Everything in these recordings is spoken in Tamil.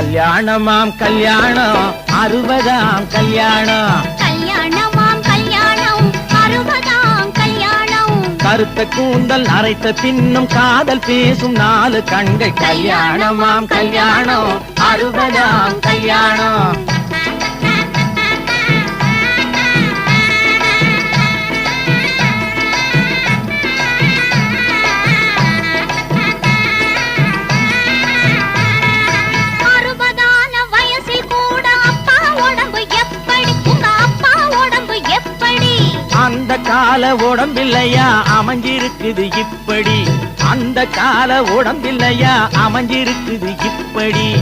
கல்யாணமாம் கல்யாணம் அறுபதாம் கல்யாணம். கல்யாணமாம் கல்யாணம் அறுபதாம் கல்யாணம். கருத்த கூந்தல் அரைத்த பின்னும் காதல் பேசும் நாலு கண்கள். கல்யாணமாம் கல்யாணம் அறுபதாம் கல்யாணம். உடம்பில்லையா? அமைஞ்சிருக்குது இப்படி. அந்த கால உடம்பில்லையா? அமைஞ்சிருக்குது இப்படி.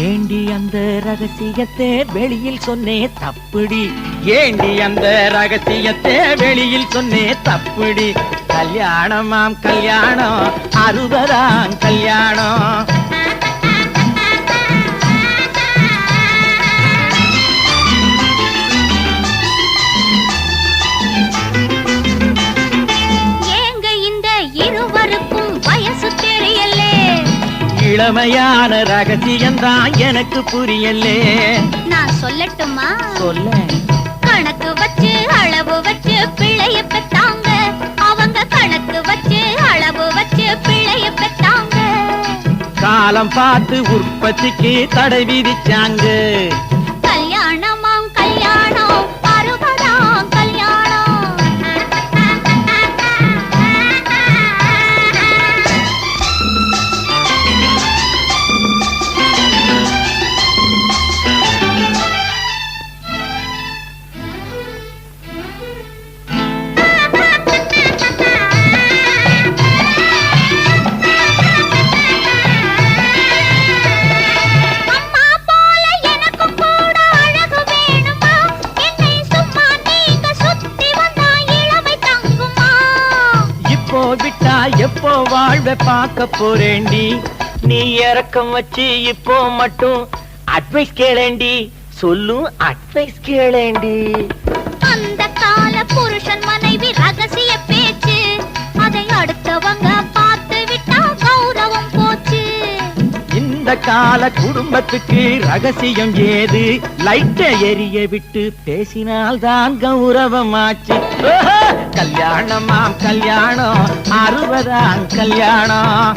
ஏண்டி அந்த ரகசியத்தை வெளியில் சொன்னே தப்புடி? ஏண்டி அந்த ரகசியத்தை வெளியில் சொன்னே தப்புடி? கல்யாணமாம் கல்யாணம் அறுபதாம் கல்யாணம். இளமையான ரகசியம்தான் எனக்கு புரியலே. நான் சொல்லட்டுமா? சொல்ல. கணக்கு வச்சு அளவு வச்சு பிள்ளைய பெத்தாங்க அவங்க கணக்கு வச்சு அளவு வச்சு பிள்ளைய பெத்தாங்க காலம் பார்த்து உற்பத்திக்கு தடை விதிச்சாங்க. இப்போ விட்டா எப்போ வாழ்வை பார்க்க போறேண்டி? நீ இறக்கம் வச்சு இப்போ மட்டும் அட்வைஸ் கேளேண்டி. சொல்லும் அட்வைஸ் கேளேண்டி. அந்த கால புருஷன் மனைவி ரகசிய பேச்சு. அதை அடுத்தவங்க பார்த்து விட்டா கௌரவம் போச்சு. இந்த கால குடும்பத்துக்கு ரகசியம் ஏது? லைட்டை எரிய விட்டு பேசினால்தான் கௌரவமாச்சு! கல்யாணமாம் கல்யாணம் அறுபதாம் கல்யாணம்.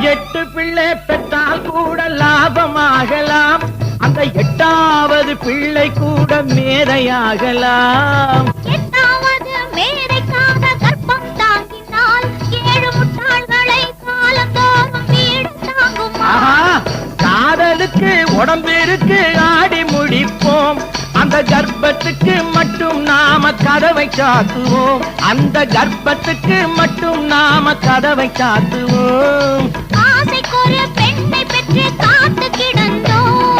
எட்டு பிள்ளை பெற்றால் கூட லாபமாகலாம். அந்த எட்டாவது பிள்ளை கூட மேதையாகலாம். காதலுக்கு உடம்பு இருக்கு ஆடி முடிப்போம். அந்த கர்ப்பத்துக்கு மட்டும் நாம கதவை சாத்துவோம். அந்த கர்ப்பத்துக்கு மட்டும் நாம கதவை சாத்துவோம்.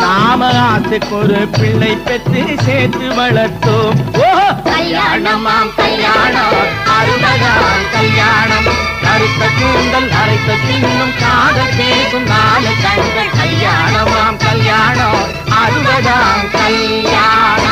நாம ஆசைக்கு ஒரு பிள்ளை பெற்று சேர்த்து வளர்த்தோம். ஓஹோ! கல்யாணமாம் கல்யாணம். அறுபதாம் கல்யாணம். அரைத்த கூந்தல் அரைத்த பின்னும் காதல் கேட்கும் நாலு கண்கள் கல்யாணமாம் கல்யாணம் அறுபதாம் கல்யாணம்.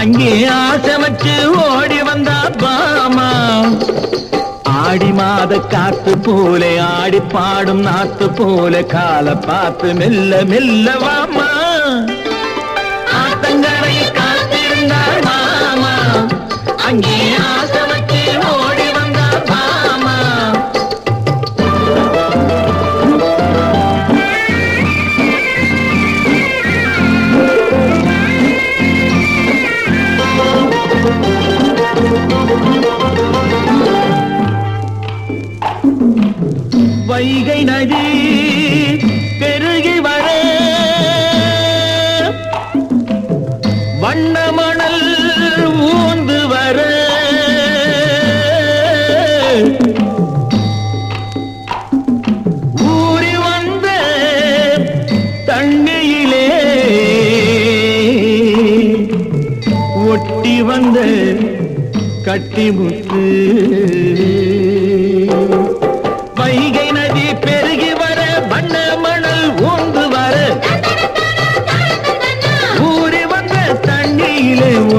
அங்கே ஆசை வச்சு ஓடி வந்தா பாமா. ஆடி மாத காத்து போல ஆடி பாடும் நாத்து போல காலை பார்த்து மெல்ல மெல்ல வாமா. வைகை நதி பெருகி வர. வண்ணமணல் ஊந்து வர. ஊறி வந்த தண்ணியிலே ஒட்டி வந்த கட்டி முத்து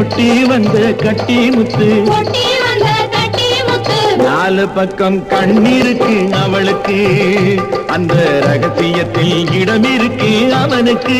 ஒட்டி வந்த கட்டி முத்து. நாலு பக்கம் கண்ணிருக்கு அவளுக்கு. அந்த ரகசியத்தில் இடம் இருக்கு அவனுக்கு.